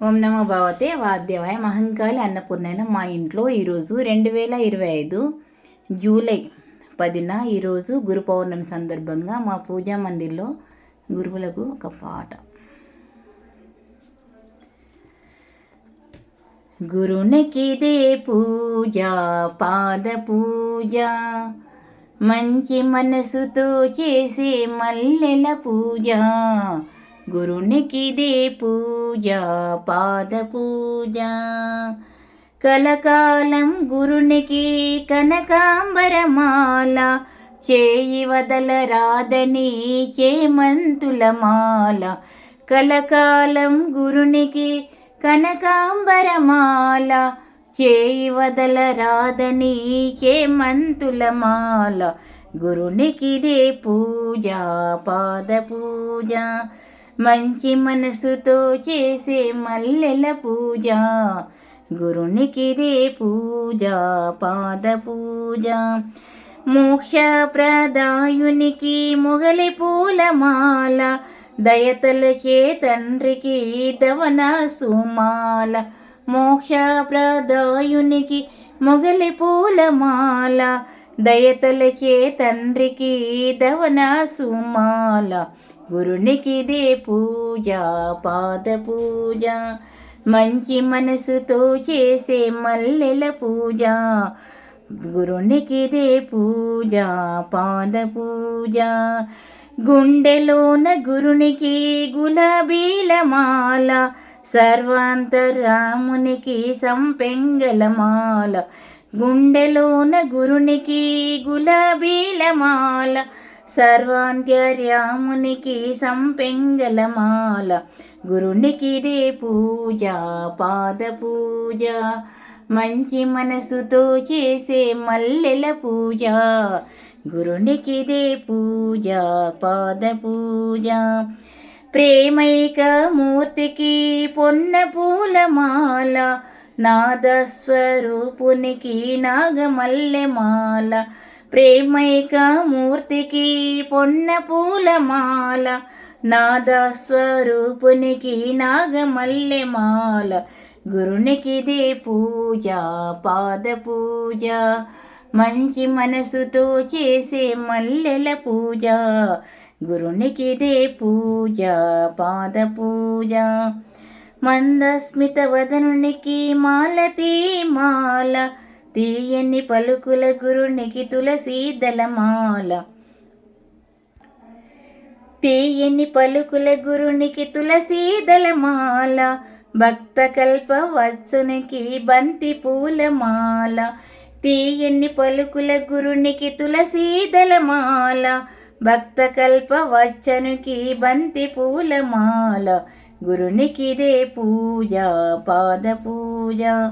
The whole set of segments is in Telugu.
ఓం నమో భగవతే వాద్యవాయ మహంకాళి అన్నపూర్ణైన మా ఇంట్లో ఈరోజు రెండు వేల ఇరవై ఐదు జూలై పదిన ఈరోజు గురు పౌర్ణమి సందర్భంగా మా పూజా మందిర్లో గురువులకు ఒక పాట. గురునికిదే పూజ పాద పూజ మంచి మనసుతో చేసే మల్లెల పూజ. గురునికిదే పూజ పాద పూజ. కలకాలం గురునికి కనకాంబరమాల. చేయి వదలరాదని చేమంతుల మాల. కలకాలం గురునికి కనకాంబరమాల. చేయి వదలరాదని చేమంతుల మాల. గురునికిదే పూజ పాద పూజ. మంచి మనసుతో చేసే మల్లెల పూజ. గురునికిదే పూజ పాద పూజ. మోక్షప్రదాయునికి మొగలి పూలమాల దయతలచే తండ్రికి దవన సుమాల. మోక్షప్రదాయునికి మొగలి పూలమాల దయతలచే తండ్రికి దవన సుమాల. గురునికిదే పూజ పాద పూజ. మంచి మనసుతో చేసే మల్లెల పూజ. గురునికిదే పూజ పాద పూజ. గుండెలోన గురునికి గులాబీల మాల. సర్వాంతరామునికి సంపెంగల మాల. గుండెలోన గురునికి గులాబీల మాల. సర్వాంత్యర్యామునికి సంపెంగల మాల గురునికిదే పూజ పాద పూజ. మంచి మనసుతో చేసే మల్లెల పూజ. గురునికిదే పూజ పాద పూజ. ప్రేమైక మూర్తికి పొన్న పూలమాల. నాదస్వరూపునికి నాగమల్లెమాల ప్రేమైక మూర్తికి పొన్న పూలమాల నాదస్వరూపునికి నాగమల్లెమాల గురునికిదే పూజ పాద పూజ. మంచి మనసుతో చేసే మల్లెల పూజ గురునికిదే పూజ పాద పూజ. మందస్మిత వదనునికి మాలతీ మాల తీయని పలుకుల గురునికి తులసి దళమాల. తీయని పలుకుల గురునికి తులసి దళమాల. భక్త కల్ప వచ్చునికి బంతి పూలమాల. తీయని పలుకుల గురునికి తులసి దళమాల. భక్త కల్ప వచ్చనుకి బంతి పూలమాల. గురునికిదే పూజ పాద పూజ.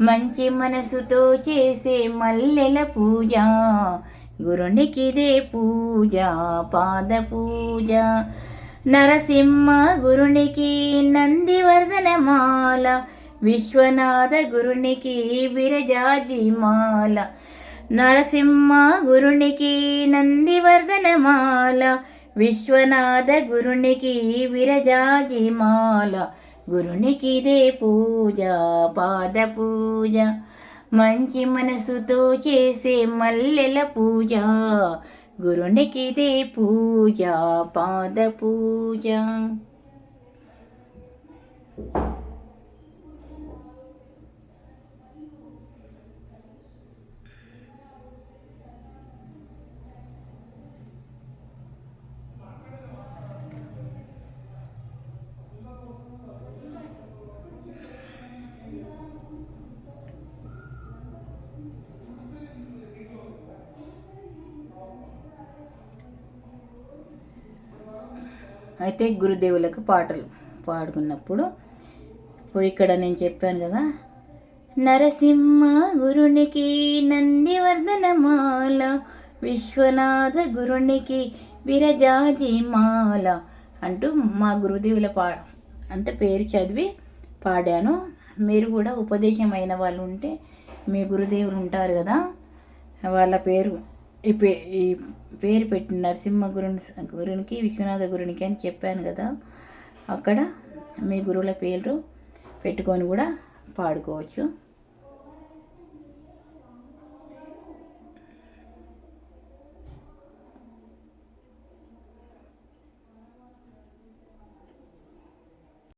మంచి మనసుతో చేసే మల్లెల పూజ. గురునికిదే పూజ పాద పూజ. నరసింహ గురునికి నందివర్ధనమాల విశ్వనాథ గురునికి విరజాజిమాల నరసింహ గురునికి నందివర్ధనమాల విశ్వనాథ గురునికి విరజాజిమాల గురునికిదే పూజ పాద పూజ. మంచి మనసుతో చేసే మల్లెల పూజ. గురునికిదే పూజ పాద పూజ. అయితే గురుదేవులకు పాటలు పాడుకున్నప్పుడు ఇప్పుడు ఇక్కడ నేను చెప్పాను కదా నరసింహ గురునికి నందివర్ధనమాల విశ్వనాథ గురునికి విరజాజిమాల అంటూ మా గురుదేవుల పా అంటే పేరు చదివి పాడాను. మీరు కూడా ఉపదేశం అయిన వాళ్ళు ఉంటే మీ గురుదేవులు ఉంటారు కదా వాళ్ళ పేరు ఈ పే ఈ పేరు పెట్టిన నరసింహ గురుని గురునికి విశ్వనాథ గురునికి అని చెప్పాను కదా అక్కడ మీ గురువుల పేరు పెట్టుకొని కూడా పాడుకోవచ్చు.